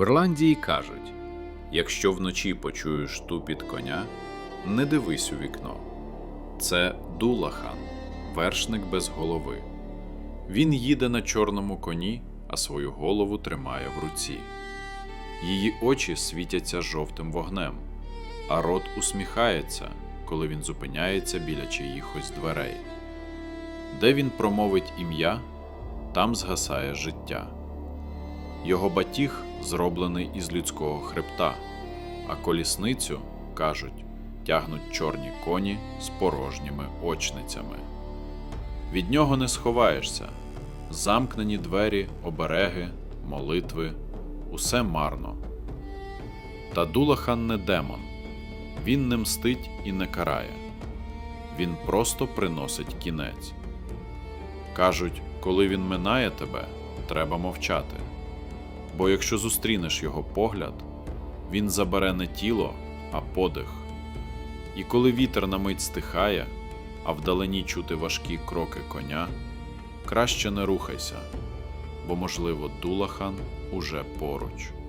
В Ірландії кажуть: якщо вночі почуєш тупіт коня, не дивись у вікно. Це Дулахан, вершник без голови. Він їде на чорному коні, а свою голову тримає в руці. Її очі світяться жовтим вогнем, а рот усміхається, коли він зупиняється біля чиїхось дверей. Де він промовить ім'я, там згасає життя. Його батіг зроблений із людського хребта, а колісницю, кажуть, тягнуть чорні коні з порожніми очницями. Від нього не сховаєшся. Замкнені двері, обереги, молитви усе марно. Та Дулахан не демон, він не мстить і не карає, він просто приносить кінець. Кажуть, коли він минає тебе, треба мовчати. Бо якщо зустрінеш його погляд, він забере не тіло, а подих. І коли вітер на мить стихає, а вдалині чути важкі кроки коня, краще не рухайся, бо, можливо, Дулахан уже поруч.